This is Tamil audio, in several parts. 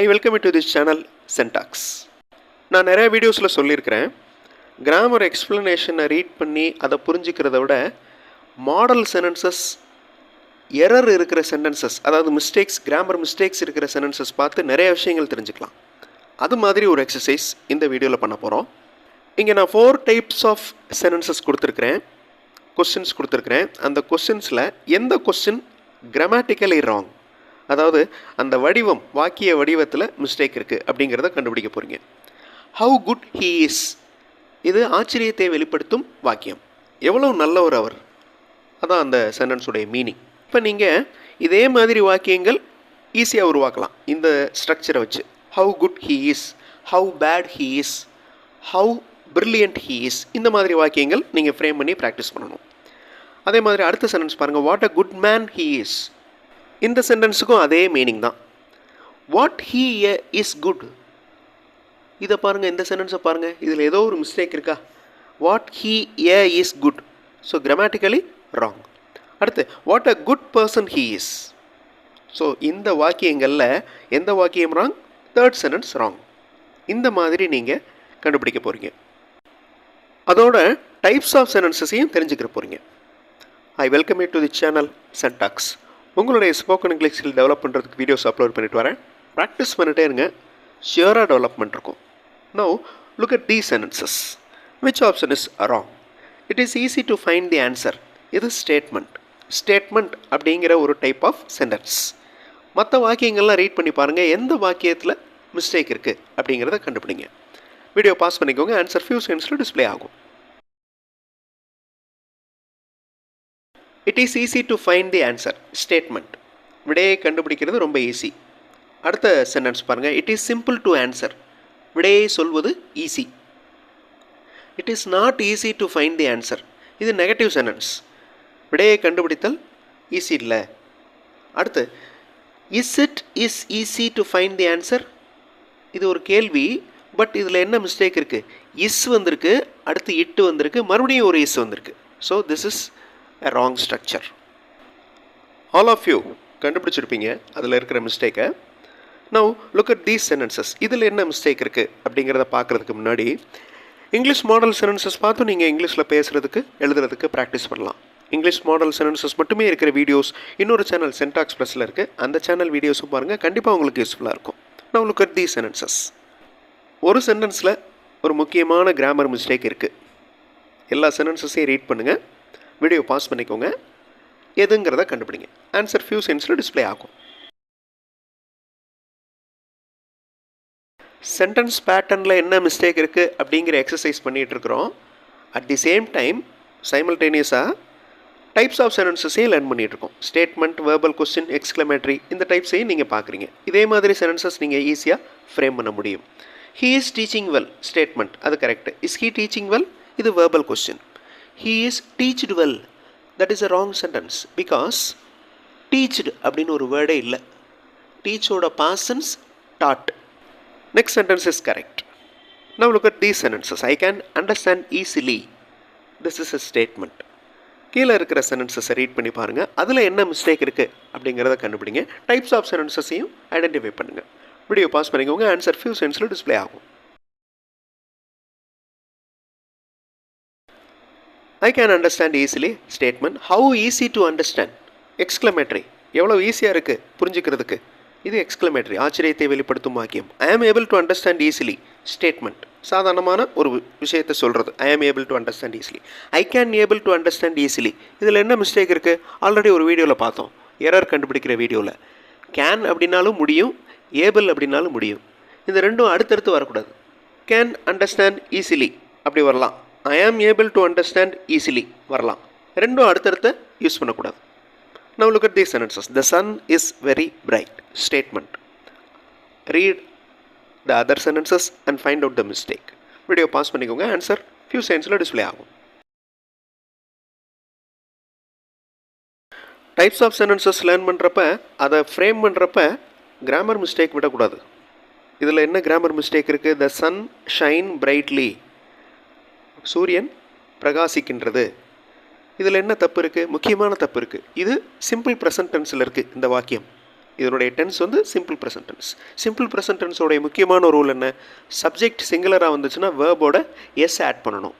I welcome to this channel Sentax நான் நிறைய வீடியோஸில் சொல்லியிருக்கிறேன். கிராமர் எக்ஸ்ப்ளனேஷனை ரீட் பண்ணி அதை புரிஞ்சுக்கிறத விட மாடல் சென்டென்சஸ் எரர் இருக்கிற சென்டென்சஸ் அதாவது மிஸ்டேக்ஸ் கிராமர் மிஸ்டேக்ஸ் இருக்கிற சென்டென்சஸ் பார்த்து நிறைய விஷயங்கள் தெரிஞ்சுக்கலாம். அது மாதிரி ஒரு எக்ஸசைஸ் இந்த வீடியோவில் பண்ண போகிறோம் இங்கே நான் ஃபோர் டைப்ஸ் ஆஃப் சென்டென்சஸ் கொடுத்துருக்குறேன். கொஸ்டின்ஸ் கொடுத்துருக்குறேன். அந்த கொஸ்டின்ஸில் எந்த கொஸ்டின் கிராமட்டிக்கலி ராங் அதாவது அந்த வடிவம் வாக்கிய வடிவத்தில் மிஸ்டேக் இருக்குது அப்படிங்கிறத கண்டுபிடிக்க போகிறீங்க ஹவு குட் ஹீ இஸ் இது ஆச்சரியத்தை வெளிப்படுத்தும் வாக்கியம். எவ்வளோ நல்லவர் அவர். அதான் அந்த சென்டென்ஸுடைய மீனிங் இப்போ நீங்கள் இதே மாதிரி வாக்கியங்கள் ஈஸியாக உருவாக்கலாம். இந்த ஸ்ட்ரக்சரை வச்சு. How good he is how bad he is how brilliant he is இந்த மாதிரி வாக்கியங்கள் நீங்கள் ஃப்ரேம் பண்ணி ப்ராக்டிஸ் பண்ணணும். அதே மாதிரி அடுத்த சென்டென்ஸ் பாருங்கள் what a good man he is இந்த சென்டென்ஸுக்கும் அதே மீனிங் தான். What he a is good இதை பாருங்கள் இந்த சென்டென்ஸை பாருங்கள் இதில் ஏதோ ஒரு மிஸ்டேக் இருக்கா? What he a is good so grammatically wrong அடுத்து what a good person he is so இந்த வாக்கியங்களில் எந்த வாக்கியம் ராங் தேர்ட் சென்டென்ஸ் ராங் இந்த மாதிரி நீங்கள் கண்டுபிடிக்க போகிறீங்க அதோட டைப்ஸ் ஆஃப் சென்டென்சஸையும் தெரிஞ்சுக்கிற போகிறீங்க I welcome you to the channel Sentax உங்களுடைய ஸ்போக்கன் இங்கிலீஷ் ஸ்கில் டெவலப் பண்ணுறதுக்கு வீடியோஸ் அப்லோட் பண்ணிட்டு வரேன். ப்ராக்டிஸ் பண்ணிட்டே இருங்க. ஷியராக டெவலப்மெண்ட் இருக்கும். No look at the sentences which option is wrong it is easy to find the answer இது ஸ்டேட்மெண்ட் ஸ்டேட்மெண்ட் அப்படிங்கிற ஒரு டைப் ஆஃப் சென்டென்ஸ் மற்ற வாக்கியங்கள்லாம் ரீட் பண்ணி பாருங்கள் எந்த வாக்கியத்தில் மிஸ்டேக் இருக்குது அப்படிங்கிறத கண்டுபிடிங்க. வீடியோ பாஸ் பண்ணிக்கோங்க. ஆன்சர் ஃபியூ செகண்ட்ஸில் டிஸ்ப்ளே ஆகும். It is easy to find the answer statement விடையை கண்டுபிடிக்கிறது ரொம்ப ஈஸி அடுத்த சென்டென்ஸ் பாருங்கள் it is simple to answer விடையை சொல்வது easy it is not easy to find the answer இது நெகட்டிவ் சென்டென்ஸ் விடையை கண்டுபிடித்தல் ஈஸி இல்லை. அடுத்து is it is easy to find the answer இது ஒரு கேள்வி பட் இதில் என்ன மிஸ்டேக் இருக்குது இஸ் வந்திருக்கு அடுத்து இட்டு வந்திருக்கு மறுபடியும் ஒரு இஸ் வந்திருக்கு. So this is a wrong structure all of you கண்டுபிடிச்சிருப்பீங்க அதில் இருக்கிற மிஸ்டேக்கை now look at these sentences இதில் என்ன மிஸ்டேக் இருக்குது அப்படிங்கிறத பார்க்குறதுக்கு முன்னாடி இங்கிலீஷ் மாடல் சென்டென்சஸ் பார்த்து நீங்கள் இங்கிலீஷில் பேசுகிறதுக்கு எழுதுறதுக்கு ப்ராக்டிஸ் பண்ணலாம். இங்கிலீஷ் மாடல் சென்டென்சஸ் மட்டுமே இருக்கிற வீடியோஸ் இன்னொரு சேனல் சென்டாக்ஸ் ப்ளஸில் இருக்குது அந்த சேனல் வீடியோஸும் பாருங்கள் கண்டிப்பாக உங்களுக்கு யூஸ்ஃபுல்லாக இருக்கும். Now look at the sentences ஒரு சென்டென்ஸில் ஒரு முக்கியமான கிராமர் மிஸ்டேக் இருக்குது எல்லா சென்டென்சஸையும் ரீட் பண்ணுங்கள் வீடியோ பாஸ் பண்ணிக்கோங்க. எதுங்கிறத கண்டுபிடிங்க. ஆன்சர் ஃபியூ சென்ஸில் டிஸ்ப்ளே ஆகும். சென்டென்ஸ் பேட்டர்னில் என்ன மிஸ்டேக் இருக்குது அப்படிங்கிற எக்ஸசைஸ் பண்ணிகிட்டு இருக்கிறோம். அட் தி சேம் டைம் சைமல்டேனியஸாக டைப்ஸ் ஆஃப் சென்டென்சஸையும் லேர்ன் பண்ணிகிட்டு இருக்கோம். ஸ்டேட்மெண்ட் வேர்பல் கொஸ்டின் எக்ஸ்க்ளமேட்ரி இந்த டைப்ஸையும் நீங்கள் பார்க்குறீங்க இதே மாதிரி சென்டென்சஸ் நீங்கள் ஈஸியாக ஃப்ரேம் பண்ண முடியும். He is teaching well statement அது correct is he teaching well இது verbal question he is teached well that is a wrong sentence because teached அப்படின்னு ஒரு வேர்டே இல்லை. டீச்சோட past tense taught next sentence is correct now look at these sentences I can understand easily this is a statement கீழே இருக்கிற சென்டென்சஸை ரீட் பண்ணி பாருங்கள் அதில் என்ன மிஸ்டேக் இருக்குது அப்படிங்கிறத கண்டுபிடிங்க. டைப்ஸ் ஆஃப் சென்டென்சஸையும் ஐடென்டிஃபை பண்ணுங்கள் வீடியோ பாஸ் பண்ணிக்கோங்க. ஆன்சர் ஃபியூ சென்ஸில் டிஸ்ப்ளே ஆகும். I can understand easily statement how easy to understand exclamatory எவ்வளோ ஈஸியாக இருக்குது புரிஞ்சுக்கிறதுக்கு? இது எக்ஸ்க்ளமேட்ரி ஆச்சரியத்தை வெளிப்படுத்தும் வாக்கியம் I am able to understand easily statement சாதாரணமான ஒரு விஷயத்தை சொல்கிறது I am able to understand easily I can able to understand easily இதில் என்ன மிஸ்டேக் இருக்குது ஆல்ரெடி ஒரு வீடியோவில் பார்த்தோம். எரர் கண்டுபிடிக்கிற வீடியோவில் கேன் அப்படின்னாலும் முடியும். ஏபிள் அப்படின்னாலும் முடியும். இந்த ரெண்டும் அடுத்தடுத்து வரக்கூடாது. கேன் அண்டர்ஸ்டாண்ட் ஈஸிலி அப்படி வரலாம். ஐ am able to understand easily வரலாம். ரெண்டும் அடுத்தடுத்த யூஸ் பண்ணக்கூடாது. Now look at the sentences the sun is very bright statement read the other sentences and find out the mistake video pause பண்ணிக்கோங்க. ஆன்சர் ஃபியூ செகண்ட்ஸில் டிஸ்ப்ளே ஆகும். டைப்ஸ் ஆஃப் சென்டென்சஸ் லேர்ன் பண்ணுறப்ப அதை ஃப்ரேம் பண்ணுறப்ப கிராமர் மிஸ்டேக் விடக்கூடாது. இதில் என்ன கிராமர் மிஸ்டேக் இருக்குது த சன் ஷைன் பிரைட்லி சூரியன் பிரகாசிக்கின்றது. இதில் என்ன தப்பு இருக்குது முக்கியமான தப்பு இருக்குது இது சிம்பிள் ப்ரெசன்ட் டென்ஸில் இருக்குது இந்த வாக்கியம். இதனுடைய டென்ஸ் வந்து simple present tense simple present டென்ஸோடைய முக்கியமான ரூல் என்ன? சப்ஜெக்ட் சிங்குலராக வந்துச்சுன்னா வேர்போட எஸ் ஆட் பண்ணணும்.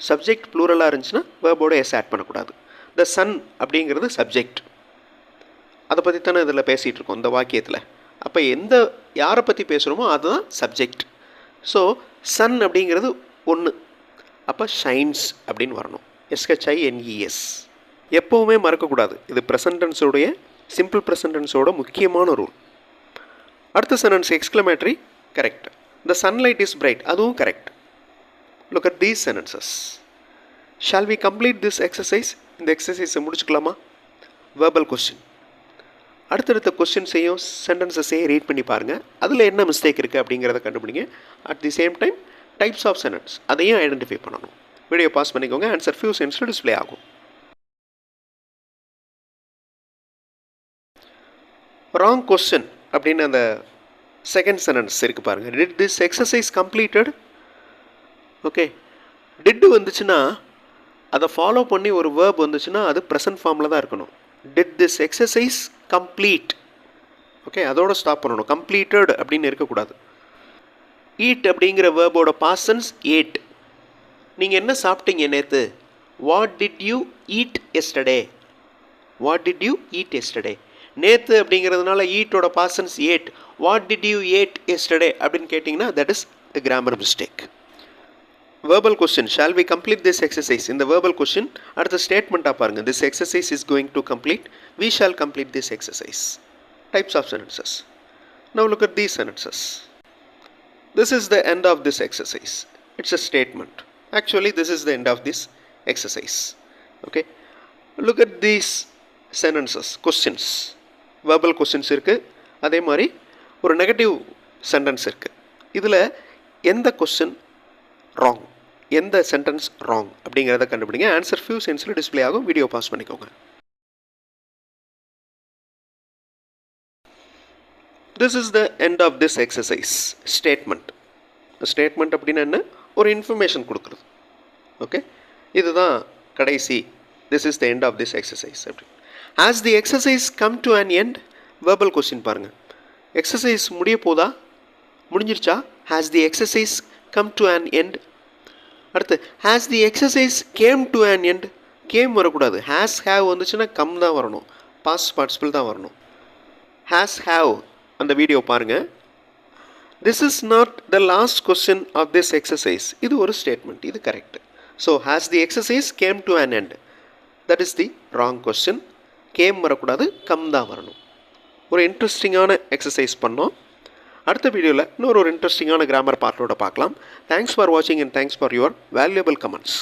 சப்ஜெக்ட் ப்ளூரலாக இருந்துச்சுன்னா வேர்போட எஸ் ஆட் பண்ணக்கூடாது. த சன் அப்படிங்கிறது சப்ஜெக்ட் அதை பற்றி தானே இதில் பேசிகிட்டு இருக்கோம் இந்த வாக்கியத்தில். அப்போ எந்த யாரை பற்றி பேசுகிறோமோ அதுதான் சப்ஜெக்ட் ஸோ சன் அப்படிங்கிறது ஒன்று அப்போ ஷைன்ஸ் அப்படின்னு வரணும். எஸ்ஹெச்ஐஎன்இஎஸ் எப்போவுமே மறக்கக்கூடாது. இது ப்ரெசன்டென்ஸோடைய சிம்பிள் ப்ரெசன்டென்ஸோட முக்கியமான ரூல் அடுத்த sentence exclamatory correct the sunlight is bright அதுவும் correct look at these sentences shall we complete this exercise இந்த எக்ஸசைஸை முடிச்சுக்கலாமா? வேர்பல் கொஸ்டின் அடுத்தடுத்த கொஸ்டின்ஸையும் சென்டென்சஸையும் ரீட் பண்ணி பாருங்கள் அதில் என்ன மிஸ்டேக் இருக்குது அப்படிங்கிறத கண்டுபிடிங்க. At the same time types of sentence அதையும் ஐடென்டிஃபை பண்ணணும். வீடியோ பாஸ் பண்ணிக்கோங்க. ஆன்சர் ஃபியூ சென்ஸில் டிஸ்பிளே ஆகும். ராங் கொஸ்டின் அப்படின்னு அந்த செகண்ட் சென்டென்ஸ் இருக்குது பாருங்கள் did this exercise completed okay did வந்துச்சுன்னா அதை ஃபாலோ பண்ணி ஒரு வேர்ப் வந்துச்சுன்னா அது ப்ரெசன்ட் ஃபார்மில் தான் இருக்கணும். Did this exercise complete okay அதோட ஸ்டாப் பண்ணணும். கம்ப்ளீட்டட் அப்படின்னு இருக்கக்கூடாது. ஈட் அப்படிங்கிற வேர்போட பாசன்ஸ் ஏட் நீங்கள் என்ன சாப்பிட்டீங்க நேற்று what did you eat yesterday what did you eat yesterday நேற்று அப்படிங்கிறதுனால ஈட்டோட past tense ate what did you ate yesterday அப்படின்னு கேட்டிங்கன்னா that is a grammar mistake verbal question shall we complete this exercise இந்த வேர்பல் கொஸ்டின் அடுத்த ஸ்டேட்மெண்ட்டாக பாருங்கள் this exercise is going to complete we shall complete this exercise types of sentences now look at these சென்டென்சஸ் this is the end of this exercise it's a statement actually this is the end of this exercise okay look at these sentences questions verbal questions இருக்குது அதே மாதிரி ஒரு நெகட்டிவ் சென்டென்ஸ் இருக்குது இதில் எந்த கொஸ்டின் ராங் எந்த சென்டென்ஸ் ராங் அப்படிங்கிறத கண்டுபிடிங்க ஆன்சர் ஃபியூ சென்ஸில் டிஸ்பிளே ஆகும் வீடியோ பாஸ் பண்ணிக்கோங்க this is the end of this exercise statement statement அப்படின்னா என்ன? ஒரு இன்ஃபர்மேஷன் கொடுக்குறது. ஓகே இதுதான் கடைசி. This is the end of this exercise அப்படி. As the exercise come to an end verbal question பாருங்கள் எக்ஸசைஸ் முடிய போதா? முடிஞ்சிருச்சா? Has the exercise come to an end அடுத்து has the exercise came to an end came வரக்கூடாது. ஹேஸ் ஹேவ் வந்துச்சுன்னா கம் தான் வரணும். பாஸ் பார்ட்டிசிபிள் தான் வரணும். ஹேஸ் ஹேவ் அந்த வீடியோ பாருங்கள் this is not the last question of this exercise இது ஒரு ஸ்டேட்மெண்ட் இது correct so has the exercise came to an end that is the wrong question came வரக்கூடாது கம் தான் வரணும். ஒரு இன்ட்ரெஸ்டிங்கான எக்ஸசைஸ் பண்ணோம். அடுத்த வீடியோவில் இன்னொரு ஒரு இன்ட்ரெஸ்டிங்கான கிராமர் பார்ட்டோட பார்க்கலாம். தேங்க்ஸ் ஃபார் வாட்சிங் and thanks for your valuable comments